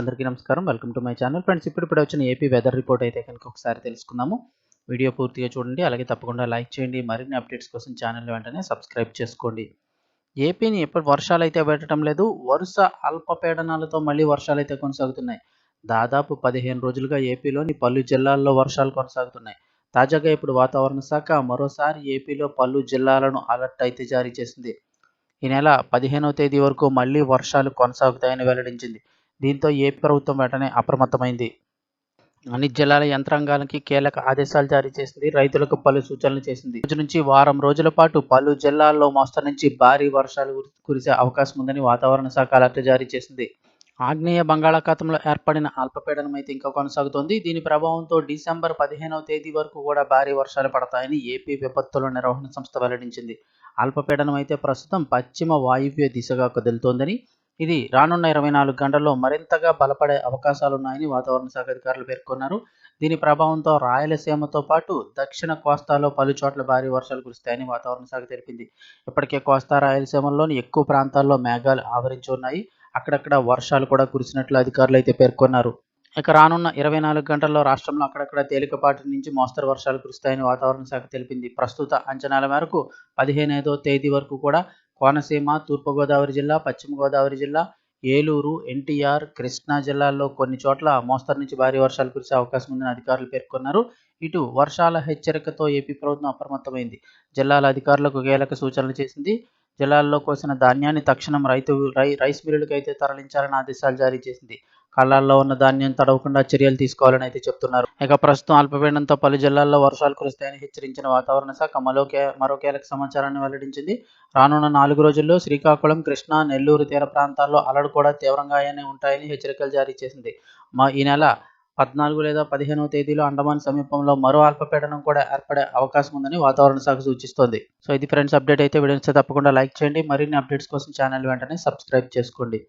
అందరికీ నమస్కారం. Welcome to my channel friends ఇప్పుడు ఇప్పుడు వచ్చిన ఏపీ వెదర్ రిపోర్ట్ అయితే కనుక ఒకసారి తెలుసుకుందాము. వీడియో పూర్తిగా చూడండి అలాగే తప్పకుండా లైక్ చేయండి. మరిన్ని అప్డేట్స్ కోసం ఛానల్ వెంటనే సబ్స్క్రైబ్ చేసుకోండి. ఏపీని ఎప్పుడు వర్షాలు అయితే పెట్టడం లేదు. వరుస అల్పపీడనాలతో మళ్ళీ వర్షాలు అయితే కొనసాగుతున్నాయి. దాదాపు పదిహేను రోజులుగా ఏపీలోని పలు జిల్లాల్లో వర్షాలు కొనసాగుతున్నాయి. తాజాగా ఇప్పుడు వాతావరణ శాఖ మరోసారి ఏపీలో పలు జిల్లాలను అలర్ట్ అయితే జారీ చేసింది. ఈ నెల పదిహేనవ తేదీ వరకు మళ్ళీ వర్షాలు కొనసాగుతాయని వెల్లడించింది. దీంతో ఏపీ ప్రభుత్వం వెంటనే అప్రమత్తమైంది? అన్ని జిల్లాల యంత్రాంగాలకి కీలక ఆదేశాలు జారీ చేసింది రైతులకు పలు సూచనలు చేసింది. రోజు నుంచి వారం రోజుల పాటు పలు జిల్లాల్లో మోస్తరు నుంచి భారీ వర్షాలు కురిసే అవకాశం ఉందని వాతావరణ శాఖ అలర్ట్ జారీ చేసింది. ఆగ్నేయ బంగాళాఖాతంలో ఏర్పడిన అల్పపీడనం అయితే ఇంకా కొనసాగుతోంది. దీని ప్రభావంతో డిసెంబర్ పదిహేనవ తేదీ వరకు కూడా భారీ వర్షాలు పడతాయని ఏపీ విపత్తుల నిర్వహణ సంస్థ వెల్లడించింది. అల్పపీడనం అయితే ప్రస్తుతం పశ్చిమ వాయువ్య దిశగా కదులుతోందని ఇది రానున్న ఇరవై నాలుగు గంటల్లో మరింతగా బలపడే అవకాశాలున్నాయని వాతావరణ శాఖ అధికారులు పేర్కొన్నారు. దీని ప్రభావంతో రాయలసీమతో పాటు దక్షిణ కోస్తాలో పలు చోట్ల భారీ వర్షాలు కురుస్తాయని వాతావరణ శాఖ తెలిపింది. ఇప్పటికే కోస్తా రాయలసీమలోని ఎక్కువ ప్రాంతాల్లో మేఘాలు ఆవరించి ఉన్నాయి. అక్కడక్కడ వర్షాలు కూడా కురిసినట్లు అధికారులు అయితే పేర్కొన్నారు. ఇక రానున్న ఇరవై నాలుగు గంటల్లో రాష్ట్రంలో అక్కడక్కడ తేలికపాటి నుంచి మోస్తరు వర్షాలు కురుస్తాయని వాతావరణ శాఖ తెలిపింది. ప్రస్తుత అంచనాల మేరకు పదిహేనైదో తేదీ వరకు కూడా కోనసీమ తూర్పుగోదావరి జిల్లా పశ్చిమ గోదావరి జిల్లా ఏలూరు ఎన్టీఆర్ కృష్ణా జిల్లాల్లో కొన్ని చోట్ల మోస్తరు నుంచి భారీ వర్షాలు కురిసే అవకాశం ఉందని అధికారులు పేర్కొన్నారు. ఇటు వర్షాల హెచ్చరికతో ఏపీ ప్రభుత్వం అప్రమత్తమైంది. జిల్లాల అధికారులకు కీలక సూచనలు చేసింది. జిల్లాల్లో కోసిన ధాన్యాన్ని తక్షణం రైతు రై రైస్ మిల్లులకు అయితే తరలించాలని ఆదేశాలు జారీ చేసింది. కళ్ళాల్లో ఉన్న ధాన్యం తడవకుండా చర్యలు తీసుకోవాలని అయితే చెప్తున్నారు. ఇక ప్రస్తుతం అల్పపీడనంతో పలు జిల్లాల్లో వర్షాలు కురుస్తాయని హెచ్చరించిన వాతావరణ శాఖ మరో మరో కీలక సమాచారాన్ని వెల్లడించింది. రానున్న నాలుగు రోజుల్లో శ్రీకాకుళం కృష్ణా నెల్లూరు తీర ప్రాంతాల్లో అలలు కూడా తీవ్రంగానే ఉంటాయని హెచ్చరికలు జారీ చేసింది. మా ఈ నెల పద్నాలుగు లేదా పదిహేనవ తేదీలో అండమాన్ సమీపంలో మరో అల్పపీడనం కూడా ఏర్పడే అవకాశం ఉందని వాతావరణ శాఖ సూచిస్తోంది. సో ఇది ఫ్రెండ్స్ అప్డేట్ అయితే వీడియోస్ తప్పకుండా లైక్ చేయండి. మరిన్ని అప్డేట్స్ కోసం ఛానల్ వెంటనే సబ్స్క్రైబ్ చేసుకోండి.